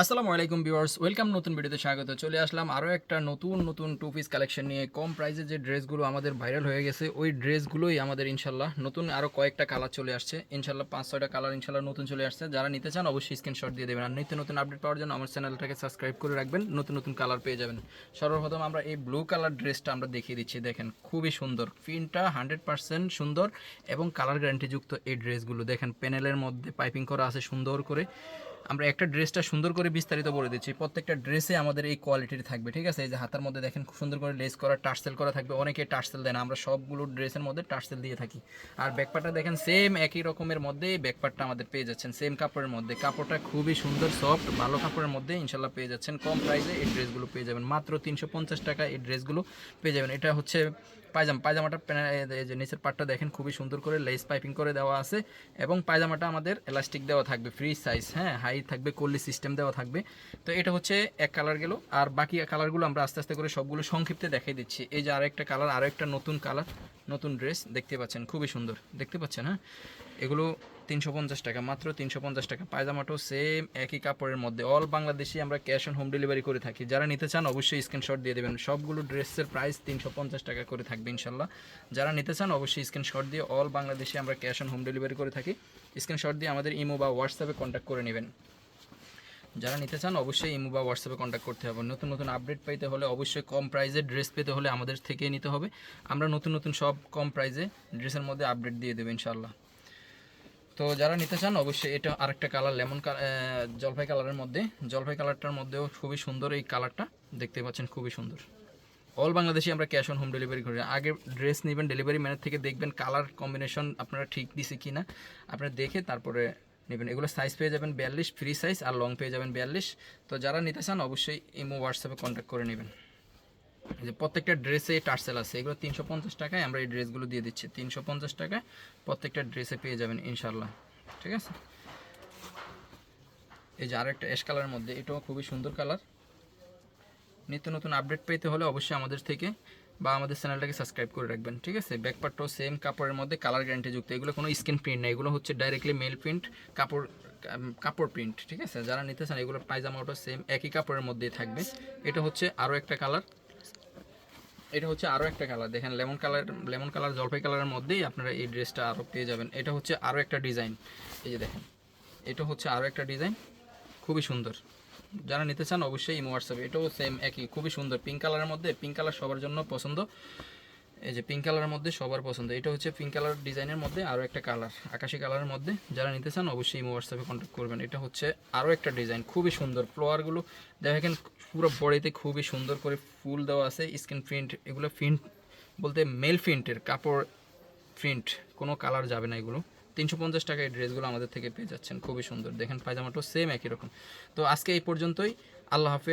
আসসালামু আলাইকুম viewers, welcome নতুন ভিডিওতে স্বাগত। চলে আসলাম আরও একটা নতুন নতুন টু পিস কালেকশন নিয়ে। কম প্রাইসে যে ড্রেসগুলো আমাদের ভাইরাল হয়ে গেছে, ওই ড্রেসগুলোই আমাদের ইনশাল্লাহ নতুন আরও কয়েকটা কালার চলে আসছে। ইনশাল্লাহ পাঁচ, ছয়টা কালার ইনশাল্লাহ নতুন চলে আসছে। যারা নিতে চান অবশ্যই স্ক্রিনশট দিয়ে দেবেন। আর নিত্য নতুন আপডেট পাওয়ার জন্য আমার চ্যানেলটাকে সাবস্ক্রাইব করে রাখবেন। নতুন নতুন কালার পেয়ে যাবেন। সর্বপ্রথম আমরা এই ব্লু কালার ড্রেসটা আমরা দেখিয়ে দিচ্ছি, দেখেন খুবই সুন্দর। প্রিন্টটা হান্ড্রেড পার্সেন্ট সুন্দর এবং কালার গ্যারান্টিযুক্ত এই ড্রেসগুলো দেখেন প্যানেলের মধ্যে পাইপিং করা আছে সুন্দর করে। আমরা একটা ড্রেসটা সুন্দর করে বিস্তারিত বলে দিচ্ছি। প্রত্যেকটা ড্রেসে আমাদের এই কোয়ালিটির থাকবে, ঠিক আছে? এই যে হাতার মধ্যে দেখেন খুব সুন্দর করে লেস করা টার্সেল করা থাকবে। অনেকে টার্সেল দেয় না, আমরা সবগুলো ড্রেসের মধ্যে টার্সেল দিয়ে থাকি। আর ব্যাকপারটা দেখেন সেম একই রকমের মধ্যে ব্যাকপারটা আমাদের পেয়ে যাচ্ছেন সেম কাপড়ের মধ্যে। কাপড়টা খুবই সুন্দর সফট ভালো কাপড়ের মধ্যে ইনশাল্লাহ পেয়ে যাচ্ছেন। কম প্রাইসে এই ড্রেসগুলো পেয়ে যাবেন। মাত্র তিনশো পঞ্চাশ টাকা এই ড্রেসগুলো পেয়ে যাবেন। এটা হচ্ছে পায়জামা, পায়জামাটা যে নিচের পাটটা দেখেন, খুবই সুন্দর করে লেস পাইপিং করে দেওয়া আছে এবং পায়জামাটা আমাদের এলাস্টিক দেওয়া থাকবে ফ্রি সাইজ হ্যাঁ হাই থাকবে কোল্লি সিস্টেম দেওয়া থাকবে। তো এটা হচ্ছে এক কালার গেল, আর বাকি কালারগুলো আমরা আস্তে আস্তে করে সবগুলো সংক্ষিপ্তে দেখাই দিচ্ছি। এই যে আরেকটা কালার আরও আরেকটা নতুন কালার নতুন ড্রেস দেখতে পাচ্ছেন, খুবই সুন্দর। দেখতে পাচ্ছেন হ্যাঁ? এগুলো তিনশো পঞ্চাশ টাকা, মাত্র তিনশো পঞ্চাশ টাকা। পায়জামাটাও সেম একই কাপড়ের মধ্যে। অল বাংলাদেশি আমরা ক্যাশ অন হোম ডেলিভারি করে থাকি। যারা নিতে চান, অবশ্যই স্ক্রিনশট দিয়ে দেবেন। সবগুলো ড্রেসের প্রাইস তিনশো পঞ্চাশ টাকা করে থাকবে, ইনশাল্লাহ। যারা নিতে চান, অবশ্যই স্ক্রিনশট দিয়ে অল বাংলাদেশে আমরা ক্যাশ অন হোম ডেলিভারি করে থাকি। স্ক্রিনশট দিয়ে আমাদের ইমো বা হোয়াটসঅ্যাপে কন্ট্যাক্ট করে নেবেন। যারা নিতে চান, অবশ্যই ইমো বা হোয়াটসঅ্যাপে কন্ট্যাক্ট করতে হবে। নতুন নতুন আপডেট পেতে হলে অবশ্যই কম প্রাইসে ড্রেস পেতে হলে আমাদের থেকে নিতে হবে। আমরা নতুন নতুন সব কম প্রাইসে ড্রেসের মধ্যে আপডেট দিয়ে দেবো ইনশাল্লাহ তো যারা নিতে চান, অবশ্যই এটা আরেকটা কালার লেমন জলপাই কালারের মধ্যে। জলপাই কালারটার মধ্যেও খুবই সুন্দর এই কালারটা দেখতে পাচ্ছেন, খুবই সুন্দর। অল বাংলাদেশে আমরা ক্যাশ অন হোম ডেলিভারি করি। আগে ড্রেস নেবেন ডেলিভারি ম্যানের থেকে দেখবেন কালার কম্বিনেশন আপনারা ঠিক দিছে কি না আপনারা দেখে তারপরে নেবেন। এগুলো সাইজ পেয়ে যাবেন বিয়াল্লিশ ফ্রি সাইজ আর লং পেয়ে যাবেন বিয়াল্লিশ। তো যারা নিতে চান অবশ্যই ইমো হোয়াটসঅ্যাপে কন্ট্যাক্ট করে নেবেন। যে প্রত্যেকটা ড্রেসে টার্সেল আছে, এগুলো তিনশো পঞ্চাশ টাকায় আমরা এই ড্রেসগুলো দিয়ে দিচ্ছি। তিনশো পঞ্চাশ টাকায় প্রত্যেকটা ড্রেসে পেয়ে যাবেন ইনশাল্লাহ ঠিক আছে? এই যে আরেকটা অ্যাশ কালারের মধ্যে, এটাও খুবই সুন্দর কালার নিত্য নতুন আপডেট পেতে হলে অবশ্যই আমাদের থেকে বা আমাদের চ্যানেলটাকে সাবস্ক্রাইব করে রাখবেন, ঠিক আছে? ব্যাকপার্টটাও সেম কাপড়ের মধ্যে কালার গ্যারান্টি যুক্ত। এগুলো কোনো স্কিন প্রিন্ট না এগুলো হচ্ছে ডাইরেক্টলি মেল প্রিন্ট কাপড় কাপড় প্রিন্ট ঠিক আছে? যারা নিতে চান, এগুলো পায়জামাটাও সেম একই কাপড়ের মধ্যেই থাকবে। এটা হচ্ছে আরও একটা কালার এটা হচ্ছে আরও একটা কালার দেখেন লেমন কালার লেমন কালার জলপাই কালারের মধ্যেই আপনারা এই ড্রেসটা আরও পেয়ে যাবেন। এটা হচ্ছে আরও একটা ডিজাইন এই যে দেখেন, এটা হচ্ছে আরও একটা ডিজাইন খুবই সুন্দর। যারা নিতে চান অবশ্যই ইমো হোয়াটসঅ্যাপে এটাও সেম একই, খুবই সুন্দর। পিঙ্ক কালারের মধ্যে পিঙ্ক কালার সবার জন্য পছন্দ। এই যে পিঙ্ক কালারের মধ্যে সবার পছন্দ। এটা হচ্ছে পিঙ্ক কালার ডিজাইনের মধ্যে আরও একটা কালার আকাশি কালারের মধ্যে। যারা নিতে চান অবশ্যই ইমো হোয়াটসঅ্যাপে কন্ট্যাক্ট করবেন। এটা হচ্ছে আরও একটা ডিজাইন খুবই সুন্দর। ফ্লোয়ারগুলো দেখেন, পুরো বডিতে খুবই সুন্দর করে ফুল দেওয়া আছে স্কিন প্রিন্ট এগুলো প্রিন্ট বলতে মেল প্রিন্টের কাপড় প্রিন্ট কোনো কালার যাবে না এগুলো। তিনশো পঞ্চাশ টাকা এই ড্রেসগুলো আমাদের থেকে পেয়ে যাচ্ছেন। খুবই সুন্দর। দেখেন পায়জামাটাও সেম একই রকম। তো আজকে এই পর্যন্তই। আল্লাহ হাফেজ।